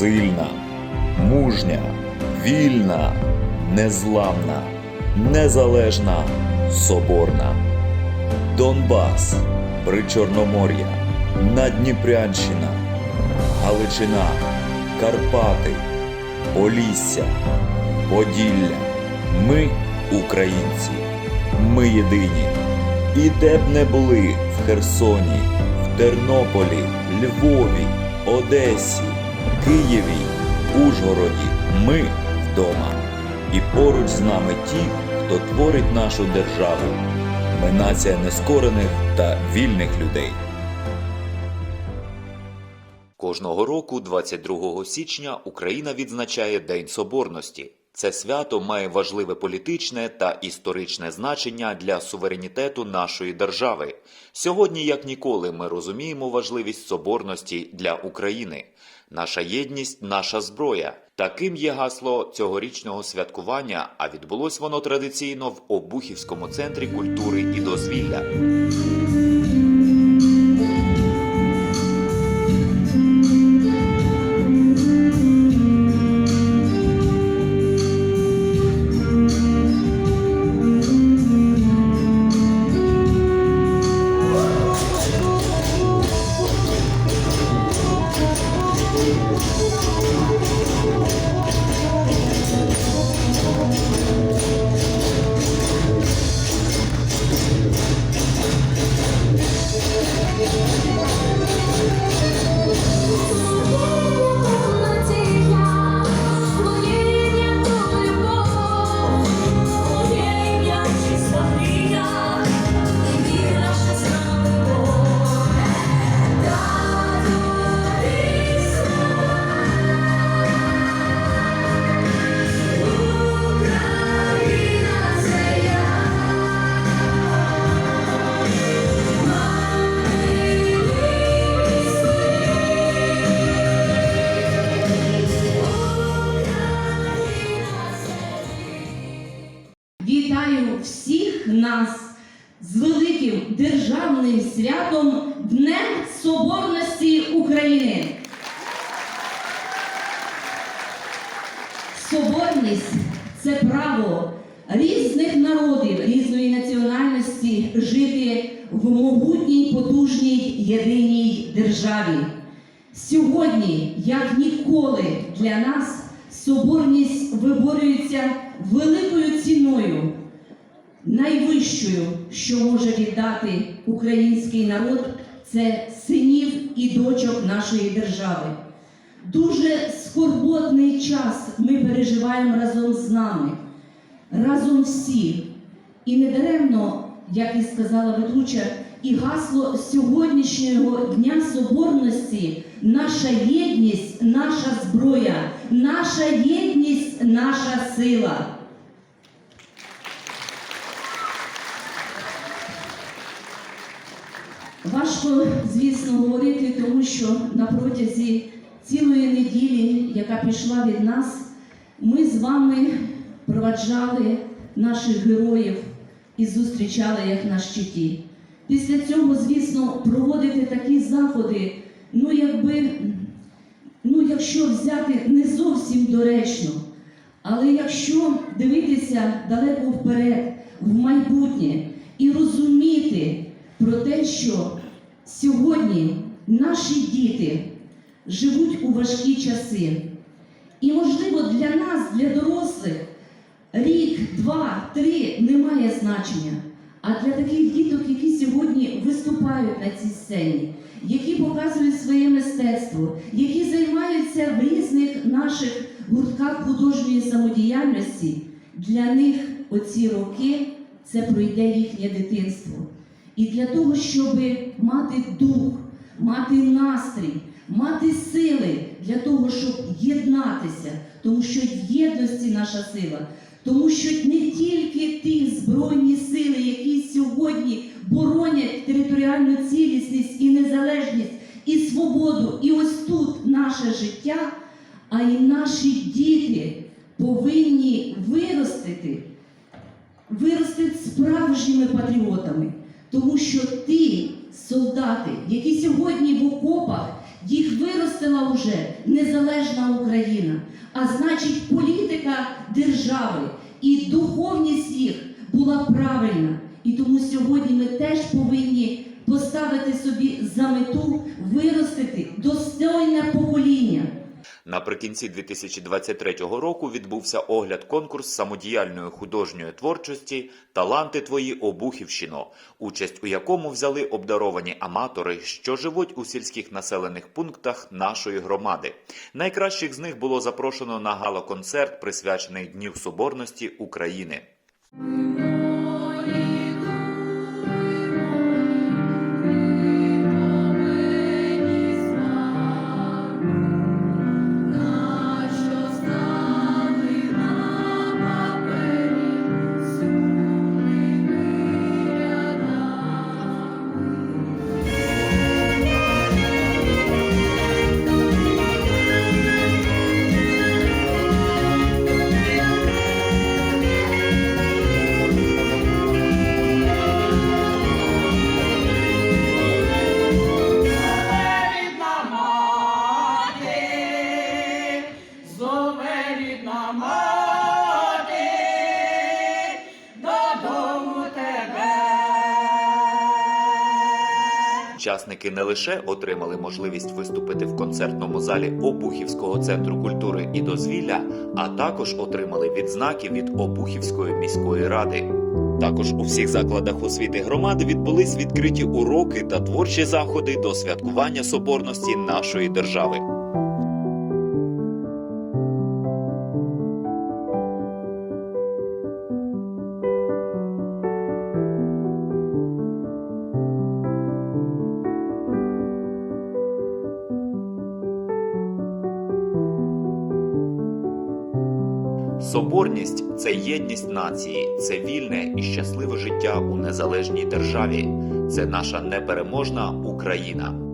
сильна, мужня, вільна, незламна, незалежна, соборна. Донбас, Причорномор'я, Надніпрянщина, Галичина, Карпати, Полісся, Поділля. Ми українці. Ми єдині. І де б не були в Херсоні, в Тернополі, Львові, Одесі, Києві, Ужгороді, ми вдома. І поруч з нами ті, хто творить нашу державу. Ми нація нескорених та вільних людей. Кожного року, 22 січня, Україна відзначає День Соборності. Це свято має важливе політичне та історичне значення для суверенітету нашої держави. Сьогодні, як ніколи, ми розуміємо важливість соборності для України. Наша єдність, наша зброя. Таким є гасло цьогорічного святкування, а відбулось воно традиційно в Обухівському центрі культури і дозвілля. Державним святом Днем Соборності України. Соборність це право різних народів, різної національності жити в могутній, потужній єдиній державі. Сьогодні, як ніколи, для нас соборність виборюється великою ціною, найвищою, що може віддати український народ, це синів і дочок нашої держави. Дуже скорботний час ми переживаємо разом з нами, разом всі. І недаремно, як і сказала ведуча, і гасло сьогоднішнього Дня Соборності наша єдність, наша зброя, наша єдність, наша сила. Важко, звісно, говорити, тому що на протязі цілої неділі, яка пішла від нас, ми з вами проваджали наших героїв і зустрічали їх на щиті. Після цього, звісно, проводити такі заходи, ну якби, ну якщо взяти не зовсім доречно, але якщо дивитися далеко вперед, в майбутнє і розуміти про те, що сьогодні наші діти живуть у важкі часи. І, можливо, для нас, для дорослих, рік, два, три не має значення. А для таких діток, які сьогодні виступають на цій сцені, які показують своє мистецтво, які займаються в різних наших гуртках художньої самодіяльності, для них оці роки це пройде їхнє дитинство. І для того, щоб мати дух, мати настрій, мати сили для того, щоб єднатися, тому що в єдності наша сила, тому що не тільки ті збройні сили, які сьогодні боронять територіальну цілісність і незалежність, і свободу, і ось тут наше життя, а й наші діти повинні виростити виростуть справжніми патріотами, тому що ті солдати, які сьогодні в окопах, їх виростила вже незалежна Україна, а значить, політика держави і духовність їх була правильна. І тому сьогодні ми теж повинні поставити собі за Наприкінці 2023 року відбувся огляд конкурс самодіяльної художньої творчості Таланти твої Обухівщино, участь у якому взяли обдаровані аматори, що живуть у сільських населених пунктах нашої громади. Найкращих з них було запрошено на гала-концерт, присвячений Дню Соборності України. Учасники не лише отримали можливість виступити в концертному залі Обухівського центру культури і дозвілля, а також отримали відзнаки від Обухівської міської ради. Також у всіх закладах освіти громади відбулись відкриті уроки та творчі заходи до святкування соборності нашої держави. Соборність це єдність нації, це вільне і щасливе життя у незалежній державі. Це наша непереможна Україна.